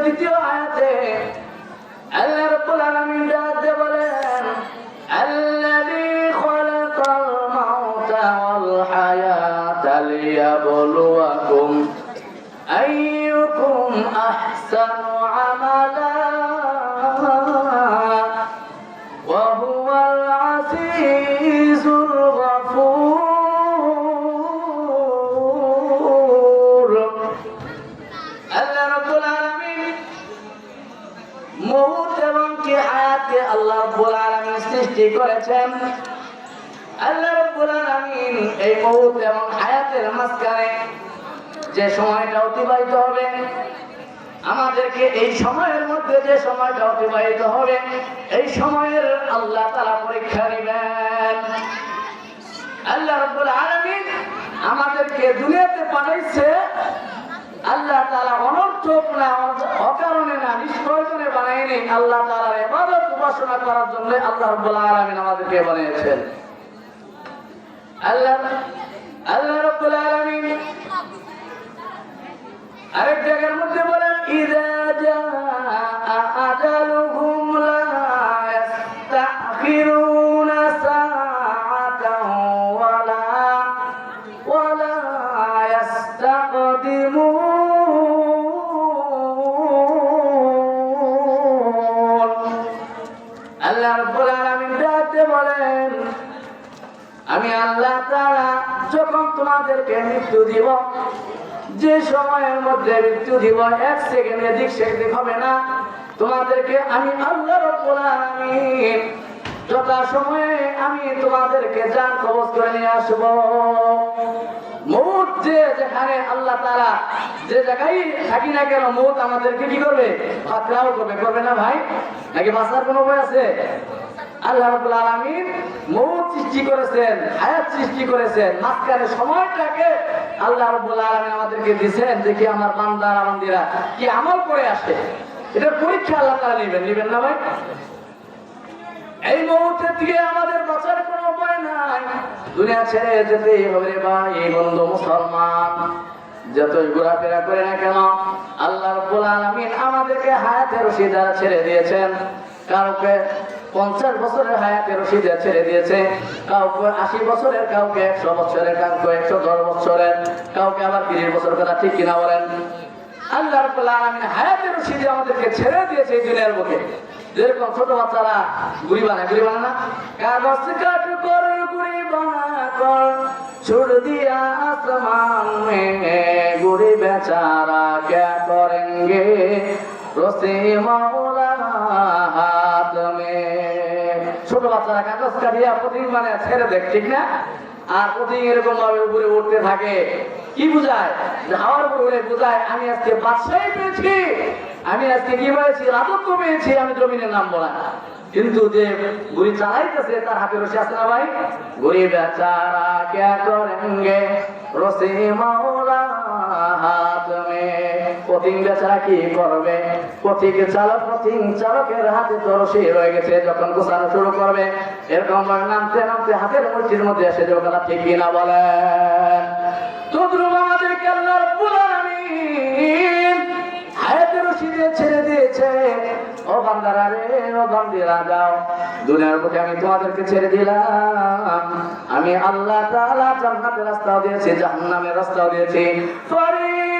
দ্বিতীয় আয়াতে আল্লাহ রাব্বুল আলামিন ডাকতে বলেন সৃষ্টি করেছেন। আল্লাহ রাব্বুল আলামিন এই এবং হায়াতের মাঝখানে যে সময়টা অতিবাহিত হবে, আমাদেরকে এই সময়ের মধ্যে যে সময়টা অতিবাহিত হবে, এই সময়ের আল্লাহ তারা পরীক্ষা নেবেন। আল্লাহ রাব্বুল আলামিন আমাদেরকে দুনিয়াতে পাঠাইছে। আল্লাহ তাআলা অনর্থক না, অকারণে না, নিষ্প্রয়োজনে বানায়নি। আল্লাহ তাআলার ইবাদত উপাসনা করার জন্য আল্লাহ রব্বুল আলামিন আমাদেরকে বানিয়েছেন। আল্লাহ আল্লাহ রব্বুল আলামিন আরেক জায়গার মধ্যে বলেন, ইদা জাআ আজালুহুম যখন মৃত্যু দিব। যে সময়ের মধ্যে মৃত্যু দিব, এক সেকেন্ড এদিক সেদিক হবে না। তোমাদেরকে আমি আল্লাহ রব্বুল যথা সময়ে আমি তোমাদেরকে জান কবজ করে নিয়ে আসব। যেখানে আল্লাহ তারা যে জায়গায় থাকি না কেন, মৌত আমাদেরকে কি করবে? করবে। করবে না ভাই? নাকি বাঁচার কোনো উপায় আছে? আল্লাহ রাব্বুল আলামিন মৌত সৃষ্টি করেছেন, হায়াত সৃষ্টি করেছেন। মাঝখানে সময়টাকে আল্লাহ রাব্বুল আলামিন আমাদেরকে দিয়েছেন যে কি আমার বান্দারা বান্দিরা কি আমল করে আসে এটার পরীক্ষা আল্লাহ তাআলা নেবেন নেবেন না ভাই? এই মুহূর্তে থেকে আমাদের বাঁচার কোনো উপায় নাই। দুনিয়া ছেড়ে যেতেই হবে ভাই, এই বন্ধু মুসলমান। যতই ঘোরাফেরা করে না কেন, আল্লাহ রাব্বুল আলামিন আমাদেরকে হায়াতের রশিদা ছেড়ে দিয়েছেন। কাউকে পঞ্চাশ বছরের হায়াতে রশিদা ছেড়ে দিয়েছে। কাউকে আশি বছরের, কাউকে একশো বছরের, কাউকে একশো দশ বছরের, কাউকে আবার তিরিশ বছর কথা ঠিক কিনা বলেন? আল্লাহ রব্বুল আলামিন হায়াতে রশিদে আমাদেরকে ছেড়ে দিয়েছে এই দুনিয়ার বুকে। যেরকম ছোট বাচ্চারা গুড়ি বানায় গুড়ি বানায় না? কাগজ কাট কর গুড়ি বানা কর ছুড় দিয়া আসমান মে গুড়ি বেচারা কে করেঙ্গে? রসে মাওলা হাত মে ছোট বাচ্চারা কাগজ কাটিয়া প্রতিদিন মানে ছেড়ে দেখ ঠিক না? আর প্রতিদিন এরকম ভাবে উপরে উঠতে থাকে। কি বুঝায়? হাওয়ার উপরে উড়ে বুঝায়, আমি আজকে বাদশাহী পেয়েছি। আমি আজকে কি পেয়েছি? রাজত্ব পেয়েছি। আমি জমিনে নামবো না। কিন্তু যে গুড়ি চালাইতেছে, তার হাতে রসি আছে না ভাই? গুড়ি বেচারা কে করেঙ্গে? রসি মাওলা হাত মে পথিং বেচারা কি করবে? পথিক চালক, পথিং চালকের হাতে তো রসি রয়ে গেছে, যখন গোছানো শুরু করবে, এরকম নামতে নামতে হাতের মুঠির মধ্যে এসে যাবে কথা ঠিক কিনা হায়াতের রশিদে ছেড়ে দিয়েছে। রে যাও। দুনিয়ার আমি ছেড়ে দিলাম। আমি আল্লাহ তাআলা রাস্তাও দিয়েছি, জাহান্নামের রাস্তাও দিয়েছি। ফারিকুম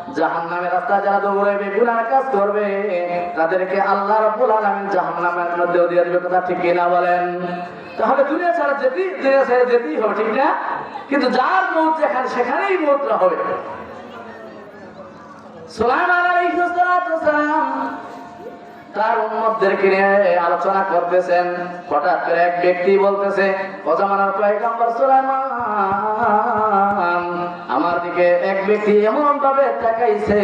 জাহান্নামের রাস্তা যারা দৌড়াবে গুনার কাজ করবে, তাদেরকে আল্লাহ রাব্বুল আলামিন জাহান্নামের মধ্যেও দিয়ে দিবে, কথা ঠিক কিনা বলেন? তাহলে দুনিয়া ছাড়া যেতেই, দুনিয়া ছেড়ে যেতেই হবে, ঠিক না? কিন্তু যার মত যেখানে, সেখানেই মৌতটা হবে। সুলাইমান আলাইহিস সালাম তার উম্মতদেরকে নিয়ে আলোচনা করতেছেন। হঠাৎ করে এক ব্যক্তি বলতেছে অজামানার পয়গম্বর সুলাইমান, আমার দিকে এক ব্যক্তি এমন ভাবে তাকাইছে,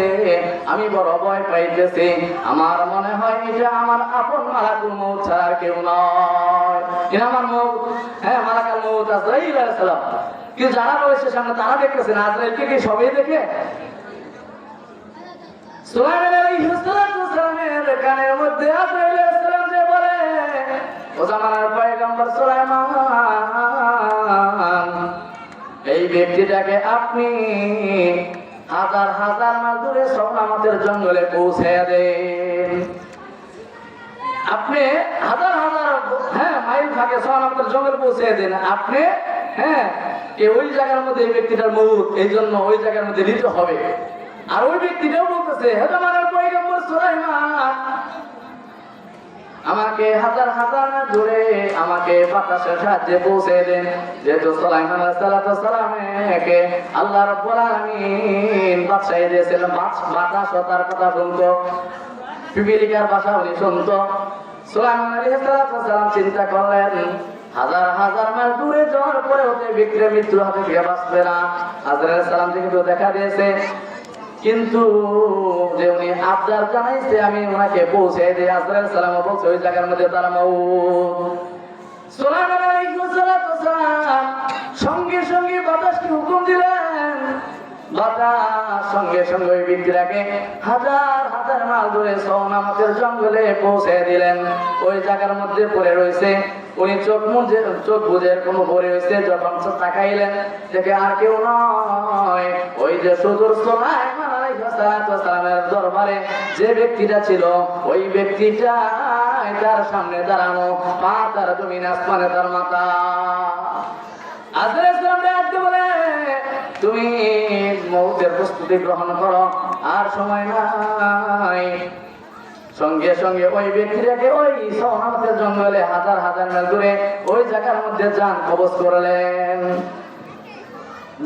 আমি বড় ভয় পাইতেছি। আমার মনে হয় এটা আমার আপন মালাকুল মৌত ছাড়া কেউ নয়। এ আমার মৌ হ্যাঁ মালাকাল মৌত আজরাইল আলাইহিস কিন্তু যারা রয়েছে সামনে তারা দেখতেছে না, আজরাইলকে কি সবই দেখে? সুলাইমান আলাইহিস সালামের কানের মধ্যে আজরাইল সালাম যে বলে, ও জামানার পয়গম্বর সুলাইমান, এই ব্যক্তিটাকে আপনি হাজার হাজার মাইল দূরে সোনামাতের জঙ্গলে পৌঁছে দেন। আপনি হাজার হাজার হ্যাঁ মাইল থাকে সোনামাতের জঙ্গলে পৌঁছে দেন। আপনি হ্যাঁ ওই জায়গার মধ্যে এই ব্যক্তিটার মৌত, এই জন্য ওই জায়গার মধ্যে নিতে হবে। আর ওই ব্যক্তিটাও বলতেছে হ্যাঁ আমার পয়গম্বর সুলাইমান, আমাকে হাজার হাজার দূরে আমাকে বাতাসের সাহায্যে পৌঁছে দেন। যেহেতু সুলাইমান সালামকে আল্লাহ রাব্বুল আলামিন বাদশাহী দিয়েছিলেন। বাতাস তার কথা শুনতো, পিপিলিকার ভাষা উনি শুনতো। সুলাইমান আলাইহিস সালাম চিন্তা করলেন, হাজার হাজার মাইল দূরে যাওয়ার পরে ওতে বিক্রে মৃত্যুর হাতে থেকে বাঁচবে না। হাজার সালাম থেকে দেখা দিয়েছে কিন্তু যে উনি আবদার জানাইছে, আমি ওনাকে পৌঁছে দিই। আজরাইল সালাম বলছে, ওই জায়গার মধ্যে তারা সালাম সঙ্গে সঙ্গে হুকুম দিলেন। বাতাস সঙ্গে সঙ্গে ওই হাজার হাজার মাল ধরে সৌনামতের জঙ্গলে পৌঁছে দিলেন। ওই জায়গার মধ্যে পড়ে রয়েছে। উনি চোখ মুজে, চোখ বুঝে কোনো পড়ে রয়েছে, যখন তাকাইলেন, দেখে আর কেউ নয়। ওই যে সুদূর সোলাইমান দরবারে যে ব্যক্তিটা ছিল, ওই ব্যক্তিটা তার সামনে দাঁড়ানো, পা তার তার তুমি প্রস্তুতি গ্রহণ করো, আর সময় নাই। সঙ্গে সঙ্গে ওই ব্যক্তিটাকে ওই সোনামতের জঙ্গলে হাজার হাজার মাইল দূরে ওই জায়গার মধ্যে যান, কবজ করলেন।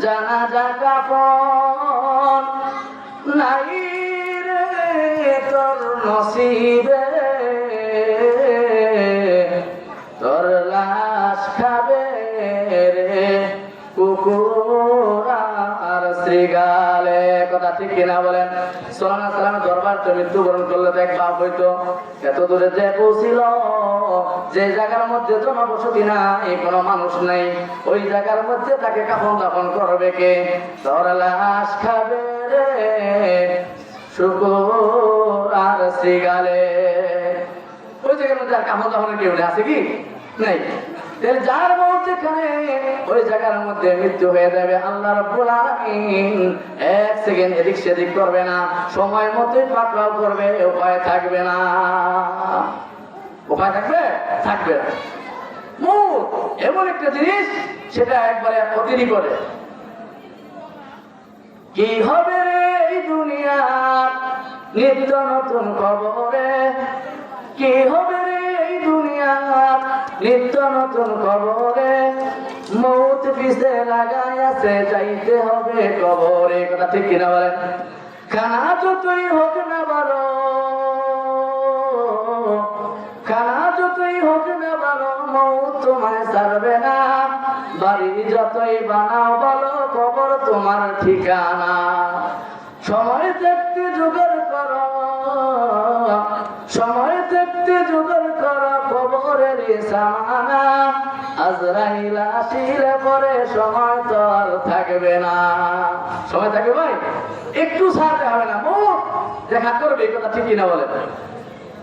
জানা যা কাপন নাই রে তোর নসিবে, তোর লাশ খাবে রে কুকুর আর শ্রীগালে কথা ঠিক কিনা বলেন? সোলানা সালাম দরবার তো মৃত্যুবরণ করলে দেখ বাপ হইতো। এত দূরে যে পৌঁছিল, যে জায়গার মধ্যে জনবসতি নাই, কোনো মানুষ নাই, ওই জায়গার মধ্যে তাকে কাপন দাপন করবে কে? তোর লাশ খাবে আর ওই দাপনের কেউ কি? নেই। যার ওই জায়গার মধ্যে মৃত্যু হয়ে যাবে এক সেকেন্ড করবে না, সময় মতোই পাকড়াও করবে, উপায় থাকবে না। উপায় থাকবে? থাকবে। না এমন একটা জিনিস, সেটা একবারে অতিরি করে। কি হবে রে এই দুনিয়ার নিত্য নতুন খবরে? কি হবে রে এই দুনিয়ার নিত্য নতুন খবরে? মৌত পিছে লাগাই আছে, যাইতে হবে কবরে। কথা ঠিক কিনা বলেন? খানা যতই হোক না বলো খানা যতই হোক না বলো মৌত তোমায় ছাড়বে না। বাড়ি যতই বানাও বলো, কবর তোমার ঠিকানা। সময় দেখতে জোগাড় করো, সময় দেখতে জোগাড় করো, কবরের সামানা। আজরাইল আসিলে পরে সময় তো আর থাকবে না। সময় থাকবে ভাই, একটু ছাড়তে হবে না। মুখ দেখা করবে কথা ঠিকই না বলে।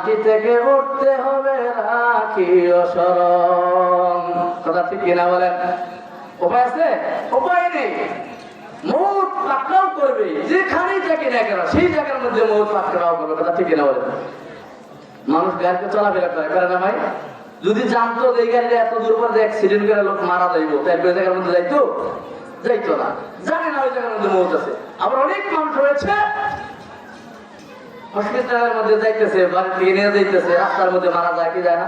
মাটি থেকে উঠতে হবে, রাখি অসরণ কথা ঠিক কিনা বলেন? উপায় আছে? উপায় নেই। মৌত পাকড়াও করবে, যেখানেই যাকে না কেন, সেই জায়গার মধ্যে মৌত পাকড়াও করবে। কথা ঠিক কিনা বলেন? মানুষ গাড়িতে চলাফেরা করে করে না ভাই? যদি জানতো যে এই গাড়িতে এত দূর পর অ্যাক্সিডেন্ট করে লোক মারা যাইবো তাই ওই জায়গার মধ্যে যাইতো? যাইতো না। জানে না ওই জায়গার মধ্যে মৌত আছে। আবার অনেক মানুষ রয়েছে হসপিটালের মধ্যে যাইতেছে থেকে নিয়ে যাইতেছে, রাস্তার মধ্যে মারা যায়, কি যায় না?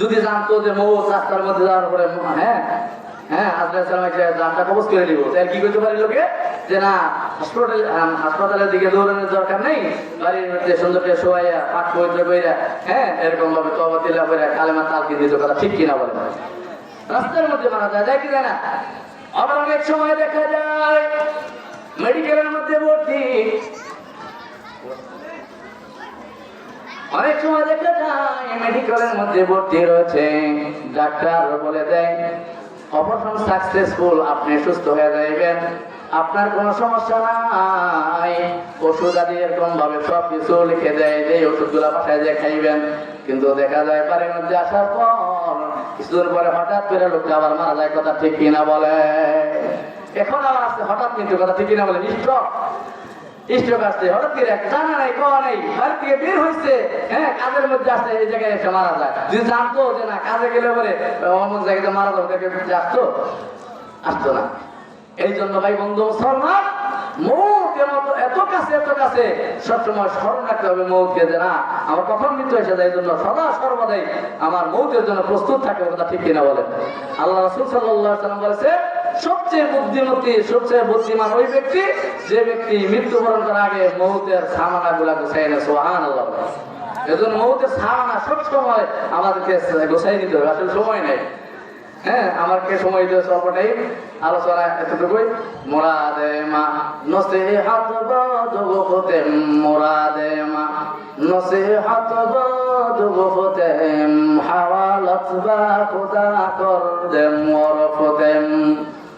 যদি জানতো যে মৌত রাস্তার মধ্যে যাওয়ার পরে হ্যাঁ হ্যাঁ একটা জানটা কবজ করে দিব তাই কি করতে পারি লোকে? যে না হাসপাতাল হাসপাতালের দিকে দৌড়ানোর দরকার নেই, বাড়ির মধ্যে সুন্দর শোয়াইয়া পাঠ পবিত্র কইরা হ্যাঁ এরকম ভাবে তবা তিল্লা করে কালেমা তালকি দিত কথা ঠিক কিনা বলে রাস্তার মধ্যে মারা যায় যায় কি যায় না? আবার অনেক সময় দেখা যায় মেডিকেলের মধ্যে ভর্তি। অনেক সময় দেখা যায় মেডিকেলের মধ্যে ভর্তি রয়েছে। ডাক্তার বলে দেয় অপারেশন সাকসেসফুল আপনি সুস্থ হয়ে যাইবেন। আপনার কোনো সমস্যা নাই। ওষুধ আদি এরকম ভাবে সব কিছু লিখে দেয়, যে ওষুধগুলো বাসায় যে খাইবেন। কিন্তু দেখা যায়, বাড়ির মধ্যে আসার পর কিছুদিন পরে হঠাৎ করে লোকটা আবার মারা যায়, কথা ঠিক কিনা বলে। এখন আবার আসছে, হঠাৎ কিন্তু কথা ঠিক কিনা বলে নিশ্চয় আসছে নাই কোয়া নেই বের হয়েছে। হ্যাঁ কাজের মধ্যে আসছে এই জায়গায় এসে মারা যায়। যদি জানতো যে না, কাজে গেলে জায়গাতে মারা যাবে আসতো? আসতো না। এই জন্য ভাই বন্ধু, মুসলমান মৌত এত কাছে এত কাছে, সবসময় স্মরণ রাখতে হবে মৌতকে যে না, আমার কখন মৃত্যু এসে যায় জন্য সদা সর্বদাই আমার মৌতের জন্য প্রস্তুত থাকে কথা ঠিক কিনা বলেন? আল্লাহ রসুল সাল্লাহ সাল্লাম বলেছে সবচেয়ে বুদ্ধিমতী, সবচেয়ে বুদ্ধিমান ওই ব্যক্তি, যে ব্যক্তি মৃত্যুবরণ করার আগে মৌতের সামানা গুলা গুছাই না সোহান এজন্য মৌতের সামানা সব সময় আমাদেরকে গোছাই নিতে হবে, আসলে সময় নেই। হ্যাঁ আমাকে সময় দিয়ে সর্বটাই আলোচনা এতটুকুই। মোরাদে মা নসে হাত হতে মোরাদে মা নসে হাত হতে হাওয়ালত বা খোদা কর দেম, ওরফতেম।